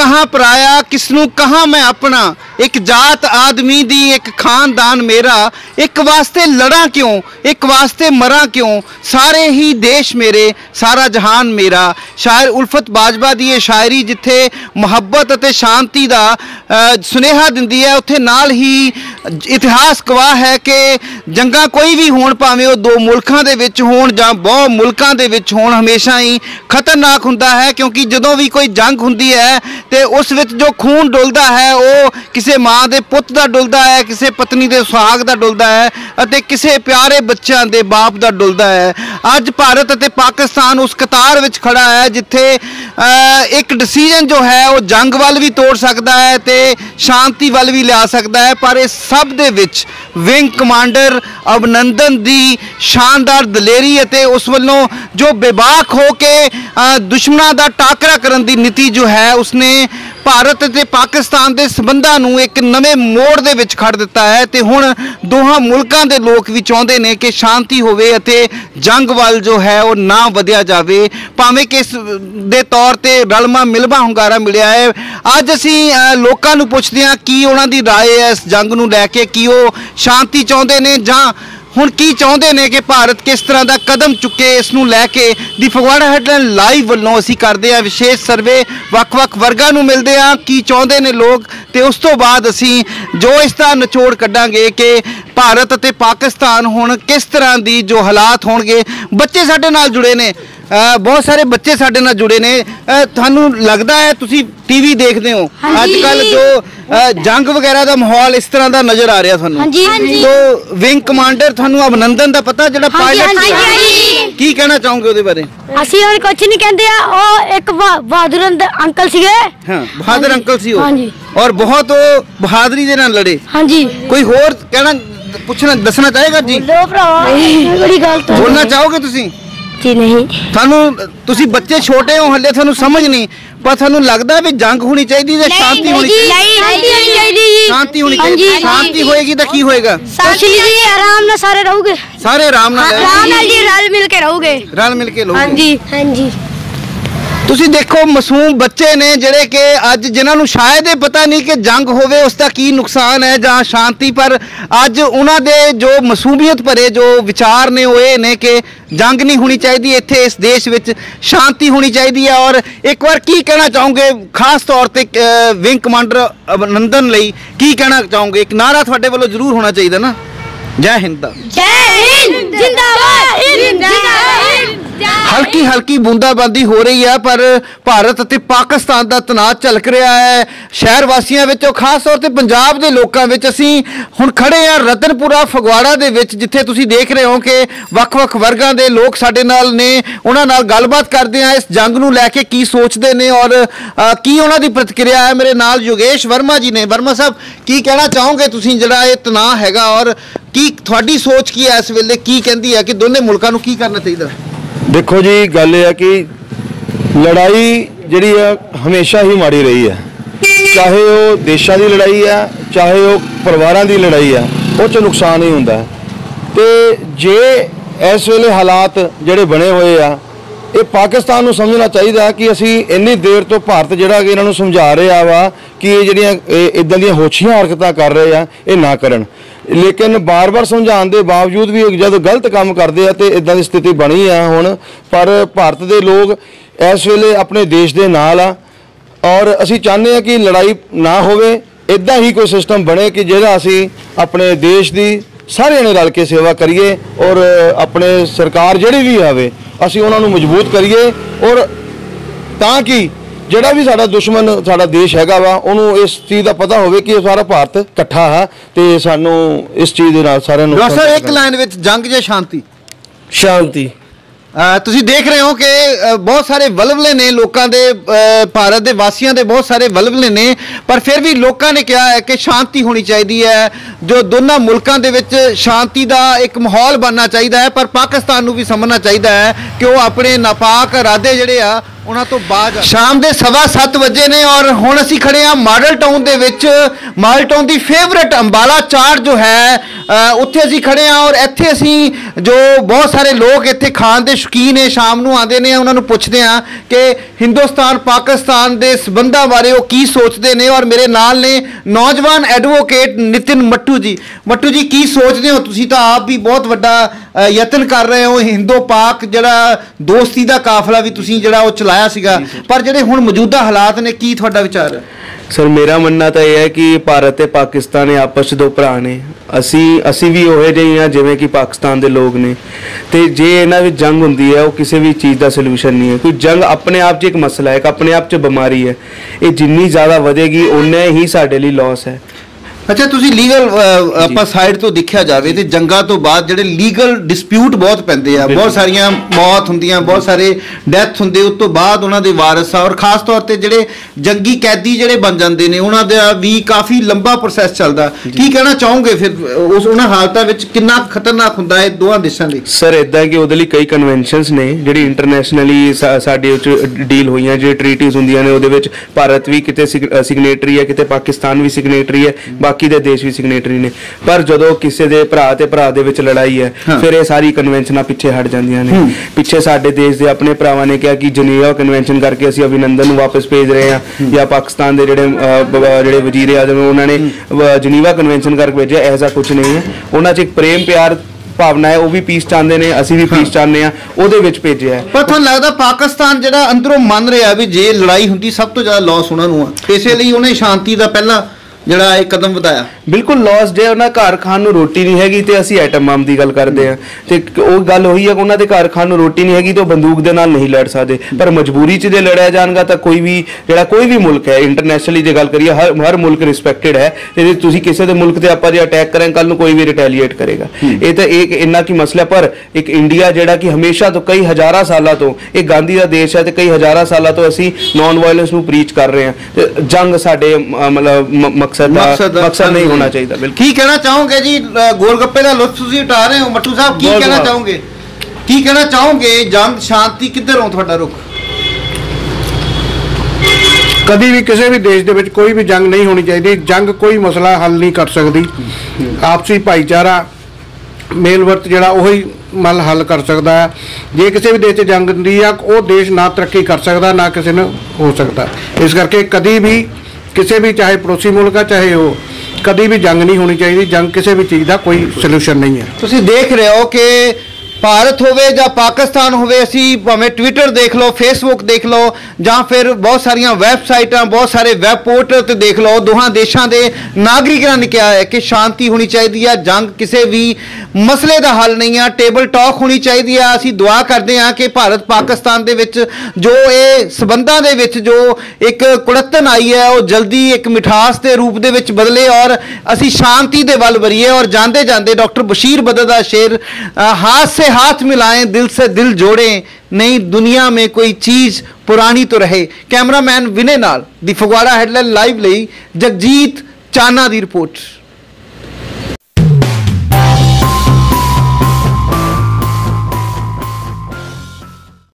ਕਹਾਂ ਪਰਾਇਆ ਕਿਸ ਨੂੰ ਕਹਾਂ ਮੈਂ ਆਪਣਾ? ਇੱਕ ਜਾਤ ਆਦਮੀ ਦੀ ਇੱਕ ਖਾਨਦਾਨ ਮੇਰਾ। ਇੱਕ ਵਾਸਤੇ ਲੜਾਂ ਕਿਉਂ? ਇੱਕ ਵਾਸਤੇ ਮਰਾਂ ਕਿਉਂ? ਸਾਰੇ ਹੀ ਦੇਸ਼ ਮੇਰੇ, ਸਾਰਾ ਜਹਾਨ ਮੇਰਾ। ਸ਼ਾਇਰ ਉਲਫਤ ਬਾਜਵਾ ਦੀ ਇਹ ਸ਼ਾਇਰੀ ਜਿੱਥੇ ਮੁਹੱਬਤ ਅਤੇ ਸ਼ਾਂਤੀ ਦਾ ਸੁਨੇਹਾ ਦਿੰਦੀ ਹੈ, ਉੱਥੇ ਨਾਲ ਹੀ ਇਤਿਹਾਸ ਗਵਾਹ ਹੈ ਕਿ ਜੰਗਾਂ ਕੋਈ ਵੀ ਹੋਣ ਭਾਵੇਂ ਉਹ ਦੋ ਮੁਲਕਾਂ ਦੇ ਵਿੱਚ ਹੋਣ ਜਾਂ ਬਹੁ ਮੁਲਕਾਂ ਦੇ ਵਿੱਚ ਹੋਣ, ਹਮੇਸ਼ਾ ਹੀ ਖਤਰਨਾਕ ਹੁੰਦਾ ਹੈ, ਕਿਉਂਕਿ ਜਦੋਂ ਵੀ ਕੋਈ ਜੰਗ ਹੁੰਦੀ ਹੈ ਤੇ ਉਸ ਵਿੱਚ ਜੋ ਖੂਨ ਡੁੱਲਦਾ ਹੈ, ਉਹ ਕਿਸੇ ਮਾਂ ਦੇ ਪੁੱਤ ਦਾ ਡੁੱਲਦਾ ਹੈ, ਕਿਸੇ ਪਤਨੀ ਦੇ ਸੁਹਾਗ ਦਾ ਡੁੱਲਦਾ ਹੈ ਅਤੇ ਕਿਸੇ ਪਿਆਰੇ ਬੱਚਿਆਂ ਦੇ ਬਾਪ ਦਾ ਡੁੱਲਦਾ ਹੈ। ਅੱਜ ਭਾਰਤ ਅਤੇ ਪਾਕਿਸਤਾਨ ਉਸ ਕਤਾਰ ਵਿੱਚ ਖੜਾ ਹੈ, ਜਿੱਥੇ ਇੱਕ ਡਿਸੀਜਨ ਜੋ ਹੈ, ਉਹ ਜੰਗ ਵੱਲ ਵੀ ਤੋੜ ਸਕਦਾ ਹੈ ਤੇ ਸ਼ਾਂਤੀ ਵੱਲ ਵੀ ਲਿਆ ਸਕਦਾ ਹੈ, ਪਰ ਇਹ ਸਭ ਦੇ ਵਿੱਚ ਵਿੰਗ ਕਮਾਂਡਰ ਅਭਨੰਦਨ ਦੀ ਸ਼ਾਨਦਾਰ ਦਲੇਰੀ ਅਤੇ ਉਸ ਵੱਲੋਂ ਜੋ ਬੇਬਾਕ ਹੋ ਕੇ ਦੁਸ਼ਮਣਾਂ ਦਾ ਟਾਕਰਾ ਕਰਨ ਦੀ ਨੀਤੀ ਜੋ ਹੈ, ਉਸਨੇ ਭਾਰਤ ਅਤੇ ਪਾਕਿਸਤਾਨ ਦੇ ਸਬੰਧਾਂ ਨੂੰ ਇੱਕ ਨਵੇਂ ਮੋੜ ਦੇ ਵਿੱਚ ਖੜ ਦਿੱਤਾ ਹੈ ਤੇ ਹੁਣ ਦੋਹਾਂ ਮੁਲਕਾਂ ਦੇ ਲੋਕ ਵੀ ਚਾਹੁੰਦੇ ਨੇ ਕਿ ਸ਼ਾਂਤੀ ਹੋਵੇ ਅਤੇ ਜੰਗ ਵੱਲ ਜੋ ਹੈ, ਉਹ ਨਾ ਵਧਿਆ ਜਾਵੇ। ਭਾਵੇਂ ਕਿ ਇਸ ਦੇ ਤੌਰ ਤੇ ਰਲਮਾ ਮਿਲਵਾ ਹੁੰਗਾਰਾ ਮਿਲਿਆ ਹੈ। ਅੱਜ ਅਸੀਂ ਲੋਕਾਂ ਲੋਕਾਂ ਨੂੰ ਪੁੱਛਦੇ ਹਾਂ ਕੀ ਉਹਨਾਂ ਦੀ رائے ਹੈ ਇਸ ਜੰਗ ਨੂੰ ਲੈ ਕੇ ਕੀ ਉਹ ਸ਼ਾਂਤੀ ਚਾਹੁੰਦੇ ਨੇ ਜਾਂ ਹੁਣ ਕੀ ਚਾਹੁੰਦੇ ਨੇ ਕਿ ਭਾਰਤ ਕਿਸ ਤਰ੍ਹਾਂ ਦਾ ਕਦਮ ਚੁੱਕੇ ਇਸ ਨੂੰ ਲੈ ਕੇ ਦੀ ਫਗਵਾੜਾ ਹੈਡਲਾਈਨ ਲਾਈਵ ਵੱਲੋਂ ਅਸੀਂ ਕਰਦੇ ਆ ਵਿਸ਼ੇਸ਼ ਸਰਵੇ ਵੱਖ-ਵੱਖ ਵਰਗਾਂ ਨੂੰ ਮਿਲਦੇ ਆ ਕੀ ਚਾਹੁੰਦੇ ਨੇ ਲੋਕ ਤੇ ਉਸ ਤੋਂ ਬਾਅਦ ਅਸੀਂ ਜੋ ਇਸ ਦਾ ਨਿਚੋੜ ਕੱਢਾਂਗੇ ਕਿ ਭਾਰਤ ਅਤੇ ਪਾਕਿਸਤਾਨ ਹੁਣ ਕਿਸ ਤਰ੍ਹਾਂ ਦੀ ਜੋ ਹਾਲਾਤ ਹੋਣਗੇ? ਬੱਚੇ ਸਾਡੇ ਨਾਲ ਜੁੜੇ ਨੇ। ਬਹੁਤ ਸਾਰੇ ਬੱਚੇ ਸਾਡੇ ਨਾਲ ਜੁੜੇ ਨੇ। ਤੁਹਾਨੂੰ ਲੱਗਦਾ ਹੈ ਤੁਸੀਂ ਟੀਵੀ ਦੇਖਦੇ ਹੋ? ਅੱਜ। ਕੱਲ ਜੋ ਜੰਗ ਵਗੈਰਾ ਦਾ ਮਾਹੌਲ ਇਸ ਤਰ੍ਹਾਂ ਦਾ ਨਜ਼ਰ ਆ ਰਿਹਾ ਤੁਹਾਨੂੰ। ਤੋ ਵਿੰਗ ਕਮਾਂਡਰ ਤੁਹਾਨੂੰ ਅਭਨੰਦਨ ਦਾ ਪਤਾ ਜਿਹੜਾ ਪਾਇਲਟ। ਕੀ ਕਹਿਣਾ ਚਾਹੋਗੇ ਉਹਦੇ ਬਾਰੇ? ਅਸੀਂ ਹੁਣ ਕੁਝ ਨਹੀਂ ਕਹਿੰਦੇ ਆ ਉਹ ਇੱਕ ਬਹਾ- ਬਹਾਦਰ ਅੰਕਲ ਸੀਗੇ। ਹਾਂ ਬਹਾਦਰ ਅੰਕਲ ਸੀ ਉਹ। ਹਾਂਜੀ। ਔਰ ਬਹੁਤ ਉਹ ਬਹਾਦਰੀ ਦੇ ਨਾਲ ਲੜੇ। ਹਾਂਜੀ। ਕੋਈ ਹੋਰ ਕਹਿਣਾ ਪੁੱਛਣਾ ਦੱਸਣਾ ਚਾਹੇਗਾ ਜੀ? ਲੋ ਭਰਾਵਾ ਬੜੀ ਗਲਤ ਬੋਲਣਾ ਚਾਹੋਗੇ ਤੁਸੀਂ? ਜੀ ਨਹੀਂ। ਤੁਹਾਨੂੰ ਤੁਸੀਂ ਬੱਚੇ ਛੋਟੇ ਹੋ ਹੱਲੇ ਤੁਹਾਨੂੰ ਸਮਝ ਨਹੀਂ। ਪਰ ਤੁਹਾਨੂੰ ਲੱਗਦਾ ਵੀ ਜੰਗ ਹੋਣੀ ਚਾਹੀਦੀ ਜਾਂ ਸ਼ਾਂਤੀ ਹੋਣੀ ਚਾਹੀਦੀ। ਸ਼ਾਂਤੀ ਹੋਣੀ ਚਾਹੀਦੀ ਜੀ। ਸ਼ਾਂਤੀ ਹੋਣੀ ਹਾਂਜੀ, ਚਾਹੀਦੀ। ਸ਼ਾਂਤੀ। ਹੋਏਗੀ ਤਾਂ ਕੀ ਹੋਏਗਾ? ਨਹੀਂ ਜੀ ਆਰਾਮ ਨਾਲ ਸਾਰੇ ਰਹੋਗੇ। ਸਾਰੇ ਆਰਾਮ ਨਾਲ ਆਰਾਮ ਨਾਲ ਜੀ ਰਲ ਮਿਲ ਕੇ ਰਹੋਗੇ। ਰਲ ਮਿਲ ਕੇ ਲੋਗੇ ਹਾਂਜੀ। ਹਾਂਜੀ। ਤੁਸੀਂ ਦੇਖੋ ਮਾਸੂਮ ਬੱਚੇ ਨੇ ਜਿਹੜੇ ਕਿ ਅੱਜ ਜਿਨ੍ਹਾਂ ਨੂੰ ਸ਼ਾਇਦ ਇਹ ਪਤਾ ਨਹੀਂ ਕਿ ਜੰਗ ਹੋਵੇ ਉਸ ਦਾ ਕੀ ਨੁਕਸਾਨ ਹੈ ਜਾਂ ਸ਼ਾਂਤੀ ਪਰ ਅੱਜ ਉਹਨਾਂ ਦੇ ਜੋ ਮਾਸੂਮੀਅਤ ਭਰੇ ਜੋ ਵਿਚਾਰ ਨੇ ਉਹ ਇਹ ਨੇ ਕਿ ਜੰਗ ਨਹੀਂ ਹੋਣੀ ਚਾਹੀਦੀ ਇੱਥੇ ਇਸ ਦੇਸ਼ ਵਿੱਚ ਸ਼ਾਂਤੀ ਹੋਣੀ ਚਾਹੀਦੀ ਹੈ। ਔਰ ਇੱਕ ਵਾਰ ਕੀ ਕਹਿਣਾ ਚਾਹੋਗੇ ਖਾਸ ਤੌਰ ਤੇ ਵਿੰਗ ਕਮਾਂਡਰ ਅਭਨੰਦਨ ਲਈ ਕੀ ਕਹਿਣਾ ਚਾਹੋਗੇ? ਇੱਕ ਨਾਰਾ ਤੁਹਾਡੇ ਵੱਲੋਂ ਜ਼ਰੂਰ ਹੋਣਾ ਚਾਹੀਦਾ ਨਾ। ਜੈ ਹਿੰਦ ਜੈ ਹਿੰਦ ਜਿੰਦਾਬਾਦ। ਹਿੰਦ ਜਿੰਦਾਬਾਦ। ਹਲਕੀ ਹਲਕੀ ਬੂੰਦਾਬਾਂਦੀ ਹੋ ਰਹੀ ਹੈ, ਪਰ ਭਾਰਤ ਅਤੇ ਪਾਕਿਸਤਾਨ ਦਾ ਤਣਾਅ ਝਲਕ ਰਿਹਾ ਹੈ। ਸ਼ਹਿਰ ਵਾਸੀਆਂ ਵਿੱਚ ਉਹ ਖਾਸ ਤੌਰ ਤੇ ਪੰਜਾਬ ਦੇ ਲੋਕਾਂ ਵਿੱਚ ਅਸੀਂ ਹੁਣ ਖੜੇ ਆ ਰਤਨਪੁਰਾ ਫਗਵਾੜਾ ਦੇ ਵਿੱਚ, ਜਿੱਥੇ ਤੁਸੀਂ ਦੇਖ ਰਹੇ ਹੋ ਕਿ ਵੱਖ-ਵੱਖ ਵਰਗਾਂ ਦੇ ਲੋਕ ਸਾਡੇ ਨਾਲ ਨੇ। ਉਹਨਾਂ ਨਾਲ ਗੱਲਬਾਤ ਕਰਦੇ ਆ ਇਸ ਜੰਗ ਨੂੰ ਲੈ ਕੇ ਕੀ ਸੋਚਦੇ ਨੇ ਔਰ ਕੀ ਉਹਨਾਂ ਦੀ ਪ੍ਰਤੀਕਿਰਿਆ ਹੈ। ਮੇਰੇ ਨਾਲ ਯੋਗੇਸ਼ ਵਰਮਾ ਜੀ ਨੇ। ਵਰਮਾ ਸਾਹਿਬ, ਕੀ ਕਹਿਣਾ ਚਾਹੋਗੇ ਤੁਸੀਂ ਜਿਹੜਾ ਇਹ ਤਣਾਅ ਹੈਗਾ ਔਰ ਕੀ ਤੁਹਾਡੀ ਸੋਚ ਕੀ ਹੈ ਇਸ ਵੇਲੇ? ਕੀ ਕਹਿੰਦੀ ਹੈ ਕਿ ਦੋਨੇ ਮੁਲਕਾਂ ਨੂੰ ਕੀ ਕਰਨਾ ਚਾਹੀਦਾ? ਦੇਖੋ ਜੀ, ਗੱਲ ਇਹ ਹੈ ਕਿ ਲੜਾਈ ਜਿਹੜੀ ਆ ਹਮੇਸ਼ਾ ਹੀ ਮਾੜੀ ਰਹੀ ਹੈ ਚਾਹੇ ਉਹ ਦੇਸ਼ਾਂ ਦੀ ਲੜਾਈ ਆ, ਚਾਹੇ ਉਹ ਪਰਿਵਾਰਾਂ ਦੀ ਲੜਾਈ ਆ, ਉਹ ਚ ਨੁਕਸਾਨ ਹੀ ਹੁੰਦਾ ਹੈ। ਤੇ ਜੇ ਇਸ ਵੇਲੇ ਹਾਲਾਤ ਜਿਹੜੇ ਬਣੇ ਹੋਏ ਆ, ਇਹ ਪਾਕਿਸਤਾਨ ਨੂੰ ਸਮਝਣਾ ਚਾਹੀਦਾ ਕਿ ਅਸੀਂ ਇੰਨੀ ਦੇਰ ਤੋਂ ਭਾਰਤ ਜਿਹੜਾ ਕਿ ਇਹਨਾਂ ਨੂੰ ਸਮਝਾ ਰਿਹਾ ਵਾ ਕਿ ਇਹ ਜਿਹੜੀਆਂ ਇਦਾਂ ਦੀਆਂ ਹੋਛੀਆਂ ਹਰਕਤਾਂ ਕਰ ਰਹੇ ਆ, ਇਹ ਨਾ ਕਰਨ ਲੇਕਿਨ ਬਾਰ-ਬਾਰ ਸਮਝਾਉਣ ਦੇ ਬਾਵਜੂਦ ਵੀ ਜਦ ਗਲਤ ਕੰਮ ਕਰਦੇ ਆ ਤੇ ਇਦਾਂ ਦੀ ਸਥਿਤੀ ਬਣੀ ਆ ਹੁਣ, ਪਰ ਭਾਰਤ ਦੇ ਲੋਕ ਇਸ ਵੇਲੇ ਆਪਣੇ ਦੇਸ਼ ਦੇ ਨਾਲ ਆ ਔਰ ਅਸੀਂ ਚਾਹੁੰਦੇ ਆ ਕਿ ਲੜਾਈ ਨਾ ਹੋਵੇ ਇਦਾਂ ਹੀ ਕੋਈ ਸਿਸਟਮ ਬਣੇ ਕਿ ਜਿਹੜਾ ਅਸੀਂ ਆਪਣੇ ਦੇਸ਼ ਦੀ ਸਾਰਿਆਂ ਨੇ ਰਲ ਕੇ ਸੇਵਾ ਕਰੀਏ ਔਰ ਆਪਣੇ ਸਰਕਾਰ ਜਿਹੜੀ ਵੀ ਆਵੇ, ਅਸੀਂ ਉਹਨਾਂ ਨੂੰ ਮਜ਼ਬੂਤ ਕਰੀਏ ਔਰ ਤਾਂ ਕਿ ਜਿਹੜਾ ਵੀ ਸਾਡਾ ਦੁਸ਼ਮਣ ਸਾਡਾ ਦੇਸ਼ ਹੈਗਾ ਵਾ ਉਹਨੂੰ ਇਸ ਚੀਜ਼ ਦਾ ਪਤਾ ਹੋਵੇ ਕਿ ਇਹ ਸਾਰਾ ਭਾਰਤ ਇਕੱਠਾ ਹੈ ਤੇ ਸਾਨੂੰ ਇਸ ਚੀਜ਼ ਦੇ ਨਾਲ ਸਾਰਿਆਂ ਨੂੰ ਡਾਕਟਰ ਸਾਹਿਬ ਇੱਕ ਲਾਈਨ ਵਿੱਚ ਜੰਗ ਜਾਂ ਸ਼ਾਂਤੀ? ਸ਼ਾਂਤੀ। ਤੁਸੀਂ ਦੇਖ ਰਹੇ ਹੋ ਕਿ ਬਹੁਤ ਸਾਰੇ ਵਲਵਲੇ ਨੇ ਲੋਕਾਂ ਦੇ ਭਾਰਤ ਦੇ ਵਾਸੀਆਂ ਦੇ ਬਹੁਤ ਸਾਰੇ ਵਲਵਲੇ ਨੇ ਪਰ ਫਿਰ ਵੀ ਲੋਕਾਂ ਨੇ ਕਿਹਾ ਹੈ ਕਿ ਸ਼ਾਂਤੀ ਹੋਣੀ ਚਾਹੀਦੀ ਹੈ। ਜੋ ਦੋਨਾਂ ਮੁਲਕਾਂ ਦੇ ਵਿੱਚ ਸ਼ਾਂਤੀ ਦਾ ਇੱਕ ਮਾਹੌਲ ਬਣਨਾ ਚਾਹੀਦਾ ਹੈ ਪਰ ਪਾਕਿਸਤਾਨ ਨੂੰ ਵੀ ਸਮਝਣਾ ਚਾਹੀਦਾ ਹੈ ਕਿ ਉਹ ਆਪਣੇ ਨਾਪਾਕ ਇਰਾਦੇ ਜਿਹੜੇ ਆ ਉਹਨਾਂ ਤੋਂ ਬਾਅਦ ਸ਼ਾਮ ਦੇ ਸਵਾ ਸੱਤ ਵਜੇ ਨੇ ਔਰ ਹੁਣ ਅਸੀਂ ਖੜੇ ਆ ਮਾਡਲ ਟਾਊਨ ਦੇ ਵਿੱਚ। ਮਾਡਲ ਟਾਊਨ ਦੀ ਫੇਵਰਟ ਅੰਬਾਲਾ ਚਾਟ ਜੋ ਹੈ ਉੱਥੇ ਅਸੀਂ ਖੜੇ ਆ ਔਰ ਇੱਥੇ ਅਸੀਂ ਜੋ ਬਹੁਤ ਸਾਰੇ ਲੋਕ ਇੱਥੇ ਖਾਣ ਦੇ ਸ਼ੌਕੀਨ ਨੇ, ਸ਼ਾਮ ਨੂੰ ਆਉਂਦੇ ਨੇ, ਉਹਨਾਂ ਨੂੰ ਪੁੱਛਦੇ ਆ ਕਿ ਹਿੰਦੁਸਤਾਨ, ਪਾਕਿਸਤਾਨ ਦੇ ਸਬੰਧਾਂ ਬਾਰੇ ਉਹ ਕੀ ਸੋਚਦੇ ਨੇ ਔਰ ਮੇਰੇ ਨਾਲ ਨੇ ਨੌਜਵਾਨ ਐਡਵੋਕੇਟ ਨਿਤਿਨ ਮੱਟੂ ਜੀ। ਮੱਟੂ ਜੀ, ਕੀ ਸੋਚਦੇ ਹੋ ਤੁਸੀਂ? ਤਾਂ ਆਪ ਵੀ ਬਹੁਤ ਵੱਡਾ ਯਤਨ ਕਰ ਰਹੇ ਹੋ ਹਿੰਦੋ ਪਾਕ ਜਿਹੜਾ ਦੋਸਤੀ ਦਾ ਕਾਫਲਾ ਵੀ ਤੁਸੀਂ ਜਿਹੜਾ ਉਹ ਚਲਾਇਆ ਸੀਗਾ। ਪਰ ਜਿਹੜੇ ਹੁਣ ਮੌਜੂਦਾ ਹਾਲਾਤ ਨੇ ਕੀ ਤੁਹਾਡਾ ਵਿਚਾਰ? ਹੈ ਸਰ ਮੇਰਾ ਮੰਨਣਾ ਤਾਂ ਇਹ ਹੈ ਕਿ ਭਾਰਤ ਤੇ ਪਾਕਿਸਤਾਨ ਆਪਸ 'ਚ ਦੋ ਭਰਾ ਨੇ। ਅਸੀਂ ਅਸੀਂ ਵੀ ਉਹੇ ਜਿਹੇ ਹਾਂ ਜਿਵੇਂ ਕਿ ਪਾਕਿਸਤਾਨ ਦੇ ਲੋਕ ਨੇ। ਤੇ ਜੇ ਇਹਨਾਂ ਵਿੱਚ ਜੰਗ ਹੁੰਦੀ ਹੈ ਉਹ ਕਿਸੇ ਵੀ ਚੀਜ਼ ਦਾ ਸੋਲੂਸ਼ਨ ਨਹੀਂ ਹੈ। ਕੋਈ ਜੰਗ ਆਪਣੇ ਆਪ 'ਚ ਇੱਕ ਮਸਲਾ ਹੈ ਇੱਕ ਆਪਣੇ ਆਪ 'ਚ ਬਿਮਾਰੀ ਹੈ। ਇਹ ਜਿੰਨੀ ਜ਼ਿਆਦਾ ਵਧੇਗੀ ਉਨੇ ਹੀ ਸਾਡੇ ਲਈ ਲਾਸ ਹੈ। ਅੱਛਾ ਤੁਸੀਂ ਲੀਗਲ ਆਪਾਂ ਸਾਈਡ ਤੋਂ ਦੇਖਿਆ ਜਾਵੇ ਤੇ ਜੰਗਾਂ ਤੋਂ ਬਾਅਦ ਜਿਹੜੇ ਲੀਗਲ ਡਿਸਪਿਊਟ ਬਹੁਤ ਪੈਂਦੇ ਆ। ਬਹੁਤ ਸਾਰੀਆਂ ਮੌਤ ਹੁੰਦੀਆਂ ਬਹੁਤ ਸਾਰੇ ਡੈਥ ਹੁੰਦੇ ਉਸ ਤੋਂ ਬਾਅਦ ਉਹਨਾਂ ਦੇ ਵਾਰਸ ਆ। ਔਰ ਖਾਸ ਤੌਰ ਤੇ ਜਿਹੜੇ ਜੰਗੀ ਕੈਦੀ ਜਿਹੜੇ ਬਣ ਜਾਂਦੇ ਨੇ ਉਹਨਾਂ ਦਾ ਵੀ ਕਾਫੀ ਲੰਬਾ ਪ੍ਰੋਸੈਸ ਚੱਲਦਾ। ਕੀ ਕਹਿਣਾ ਚਾਹੋਗੇ ਫਿਰ? ਉਸ ਉਹਨਾਂ ਹਾਲਤਾਂ ਵਿੱਚ ਕਿੰਨਾ ਖਤਰਨਾਕ ਹੁੰਦਾ ਹੈ ਦੋਹਾਂ ਦੇਸ਼ਾਂ ਲਈ ਸਰ ਇਦਾਂ ਕਿ ਉਹਦੇ ਲਈ ਕਈ ਕਨਵੈਨਸ਼ਨਸ ਨੇ ਜਿਹੜੀ ਇੰਟਰਨੈਸ਼ਨਲੀ ਸਾਡੇ ਉੱਚ ਡੀਲ ਹੋਈਆਂ ਜਿਹੜੇ ਟ੍ਰੀਟੀਜ਼ ਹੁੰਦੀਆਂ ਨੇ ਉਹਦੇ ਵਿੱਚ ਭਾਰਤ ਵੀ ਕਿਤੇ ਸਿਗਨੇਟਰੀ ਹੈ ਕਿਤੇ ਪਾਕਿਸਤਾਨ ਵੀ ਸਿਗਨੇਟਰੀ ਹੈ। ਬਾਕੀ ਦੇ ਦੇਸ਼ ਵੀ ਸਿਗਨੇਟਰੀ ਨੇ। ਪਰ ਜਦੋਂ ਕਿਸੇ ਦੇ ਭਰਾ ਤੇ ਭਰਾ ਦੇ ਵਿੱਚ ਲੜਾਈ ਹੈ। ਫਿਰ ਇਹ ਸਾਰੀ ਕਨਵੈਨਸ਼ਨਾਂ ਪਿੱਛੇ ਹਟ ਜਾਂਦੀਆਂ ਨੇ। ਪਿੱਛੇ ਸਾਡੇ ਦੇਸ਼ ਦੇ ਆਪਣੇ ਭਰਾਵਾਂ ਨੇ ਕਿਹਾ ਕਿ ਜਨੀਵਾ ਕਨਵੈਨਸ਼ਨ ਕਰਕੇ ਅਸੀਂ ਅਭਿਨੰਦਨ ਨੂੰ ਵਾਪਸ ਭੇਜ ਰਹੇ ਹਾਂ ਜਾਂ ਪਾਕਿਸਤਾਨ ਦੇ ਜਿਹੜੇ ਜਿਹੜੇ ਵਜ਼ੀਰ ਆਜ਼ਮ ਉਹਨਾਂ ਨੇ ਜਨੀਵਾ ਕਨਵੈਨਸ਼ਨ ਕਰਕੇ ਭੇਜਿਆ ਐਸਾ ਕੁਝ ਨਹੀਂ ਹੈ। ਉਹਨਾਂ 'ਚ ਇੱਕ ਪ੍ਰੇਮ ਪਿਆਰ ਭਾਵਨਾ ਹੈ ਉਹ ਵੀ ਪੀਸ ਚਾਹੁੰਦੇ ਨੇ ਅਸੀਂ ਵੀ ਪੀਸ ਚਾਹੁੰਦੇ ਆ ਉਹਦੇ ਵਿੱਚ ਭੇਜਿਆ ਹੈ। ਪਰ ਤੁਹਾਨੂੰ ਲੱਗਦਾ ਪਾਕਿਸਤਾਨ ਜਿਹੜਾ ਅੰਦਰੋਂ ਮੰਨ ਰਿਹਾ ਵੀ ਜੇ ਲੜਾਈ ਹੁੰਦੀ ਸਭ ਤੋਂ ਜ਼ਿਆਦਾ ਲਾਸ ਉਹਨਾਂ ਨੂੰ ਆ। ਇਸੇ ਲਈ ਉਹਨੇ ਸ਼ਾਂਤੀ ਦਾ ਪਹਿਲਾ ਜਿਹੜਾ ਇਹ ਕਦਮ ਵਧਾਇਆ? ਬਿਲਕੁਲ ਲਾਸ ਜੇ ਉਹਨਾਂ ਘਰ ਖਾਣ ਨੂੰ ਰੋਟੀ ਨਹੀਂ ਹੈਗੀ ਤੇ ਅਸੀਂ ਐਟਮ ਬੰਬ ਦੀ ਗੱਲ ਕਰਦੇ ਆ ਤੇ ਉਹ ਗੱਲ ਹੋਈ ਹੈ ਕਿ ਉਹਨਾਂ ਦੇ ਘਰ ਖਾਣ ਨੂੰ ਰੋਟੀ ਨਹੀਂ ਹੈਗੀ ਤੇ ਉਹ ਬੰਦੂਕ ਦੇ ਨਾਲ ਨਹੀਂ ਲੜ ਸਕਦੇ। ਪਰ ਮਜਬੂਰੀ 'ਚ ਜੇ ਲੜਿਆ ਜਾਣਗਾ ਤਾਂ ਕੋਈ ਵੀ ਜਿਹੜਾ ਕੋਈ ਵੀ ਮੁਲਕ ਹੈ ਇੰਟਰਨੈਸ਼ਨਲੀ ਜੇ ਗੱਲ ਕਰੀਏ ਹਰ ਹਰ ਮੁਲਕ ਰਿਸਪੈਕਟਡ ਹੈ। ਤੇ ਜੇ ਤੁਸੀਂ ਕਿਸੇ ਦੇ ਮੁਲਕ ਤੇ ਆਪਾਂ ਜੇ ਅਟੈਕ ਕਰਾਂ ਕੱਲ ਨੂੰ ਕੋਈ ਵੀ ਰਿਟੈਲੀਏਟ ਕਰੇਗਾ। ਇਹ ਤਾਂ ਇੱਕ ਇੰਨਾ ਕੀ ਮਸਲਾ ਪਰ ਇੱਕ ਇੰਡੀਆ ਜਿਹੜਾ ਕਿ ਹਮੇਸ਼ਾ ਤੋਂ ਕਈ ਹਜ਼ਾਰਾਂ ਸਾਲਾਂ ਤੋਂ ਇਹ ਗਾਂਧੀ ਦਾ ਦੇਸ਼ ਹੈ ਤੇ ਕਈ ਹਜ਼ਾਰਾਂ ਸਾਲਾਂ ਤੋਂ ਅਸੀਂ ਨਾਨ ਵਾਇਲੈਂਸ ਨੂੰ ਪ੍ਰੀਚ ਕਰ ਰਹੇ ਹਾਂ। ਤੇ ਜੰਗ ਸਾਡੇ ਮਤਲਬ ਮਕਸਦ ਮਕਸਦ ਨਹੀਂ ਹੋਣਾ ਚਾਹੀਦਾ ਬਿਲਕੁਲ। ਕੀ ਕਹਿਣਾ ਚਾਹੋਗੇ ਜੀ? ਅ, ਗੋਲ ਗੱਪੇ ਦਾ ਲੁਤਫ ਤੁਸੀਂ ਉਠਾ ਰਹੇ ਹੋ ਮੱਟੂ ਸਾਹਿਬ ਕੀ ਕਹਿਣਾ। ਚਾਹੋਗੇ? ਕੀ ਕਹਿਣਾ ਚਾਹੋਗੇ? ਜੰਗ ਸ਼ਾਂਤੀ ਕਿੱਧਰ ਤੁਹਾਡਾ ਰੁਖ? ਕਦੀ ਵੀ ਕਿਸੇ ਵੀ ਦੇਸ਼ ਦੇ ਵਿੱਚ ਕੋਈ ਵੀ ਜੰਗ ਨਹੀਂ ਹੋਣੀ ਚਾਹੀਦੀ। ਜੰਗ ਕੋਈ ਮਸਲਾ ਹੱਲ ਨਹੀਂ ਕਰ ਸਕਦੀ। ਆਪਸੀ ਭਾਈਚਾਰਾ ਮੇਲ ਵਰਤ ਜਿਹੜਾ ਉਹੀ ਮਲ ਹੱਲ ਕਰ ਸਕਦਾ ਹੈ। ਜੇ ਕਿਸੇ ਵੀ ਦੇਸ਼ 'ਚ ਜੰਗ ਹੁੰਦੀ ਆ ਉਹ ਦੇਸ਼ ਨਾ ਤਰੱਕੀ ਕਰ ਸਕਦਾ ਨਾ ਕਿਸੇ ਨੂੰ ਹੋ ਸਕਦਾ। ਇਸ ਕਰਕੇ ਕਦੀ ਵੀ ਕਿਸੇ ਵੀ, ਚਾਹੇ ਪੜੋਸੀ ਮੁਲਕ ਆ, ਚਾਹੇ ਉਹ, ਕਦੀ ਵੀ ਜੰਗ ਨਹੀਂ ਹੋਣੀ ਚਾਹੀਦੀ। ਜੰਗ ਕਿਸੇ ਵੀ ਚੀਜ਼ ਦਾ ਕੋਈ ਸੋਲੂਸ਼ਨ ਨਹੀਂ ਹੈ। ਤੁਸੀਂ ਦੇਖ ਰਹੇ ਹੋ ਕਿ ਭਾਰਤ ਹੋਵੇ ਜਾਂ ਪਾਕਿਸਤਾਨ ਹੋਵੇ ਅਸੀਂ ਭਾਵੇਂ ਟਵਿੱਟਰ ਦੇਖ ਲਓ ਫੇਸਬੁੱਕ ਦੇਖ ਲਓ ਜਾਂ ਫਿਰ ਬਹੁਤ ਸਾਰੀਆਂ ਵੈਬਸਾਈਟਾਂ ਬਹੁਤ ਸਾਰੇ ਵੈਬ ਪੋਰਟਲ ਤੇ ਦੇਖ ਲਓ ਦੋਹਾਂ ਦੇਸ਼ਾਂ ਦੇ ਨਾਗਰਿਕਾਂ ਨੇ ਕਿਹਾ ਹੈ ਕਿ ਸ਼ਾਂਤੀ ਹੋਣੀ ਚਾਹੀਦੀ ਹੈ ਜੰਗ ਕਿਸੇ ਵੀ ਮਸਲੇ ਦਾ ਹੱਲ ਨਹੀਂ ਆ ਟੇਬਲ ਟਾਕ ਹੋਣੀ ਚਾਹੀਦੀ ਆ। ਅਸੀਂ ਦੁਆ ਕਰਦੇ ਹਾਂ ਕਿ ਭਾਰਤ ਪਾਕਿਸਤਾਨ ਦੇ ਵਿੱਚ ਜੋ ਇਹ ਸਬੰਧਾਂ ਦੇ ਵਿੱਚ ਜੋ ਇੱਕ ਕੁੜੱਤਨ ਆਈ ਹੈ ਉਹ ਜਲਦੀ ਇੱਕ ਮਿਠਾਸ ਦੇ ਰੂਪ ਦੇ ਵਿੱਚ ਬਦਲੇ ਔਰ ਅਸੀਂ ਸ਼ਾਂਤੀ ਦੇ ਵੱਲ ਵਰੀਏ ਔਰ ਜਾਂਦੇ ਜਾਂਦੇ ਡਾਕਟਰ ਬਸ਼ੀਰ ਬਦਰ ਦਾ ਸ਼ੇਰ ਅ, हाथ से हाथ मिलाएं दिल से दिल जोड़ें नहीं दुनिया में कोई चीज पुरानी तो रहे कैमरामैन विनय नाल दी फगवाड़ा हेडलाइन लाइव ਲਈ ਜਗਜੀਤ ਚਾਨਾ ਦੀ ਰਿਪੋਰਟ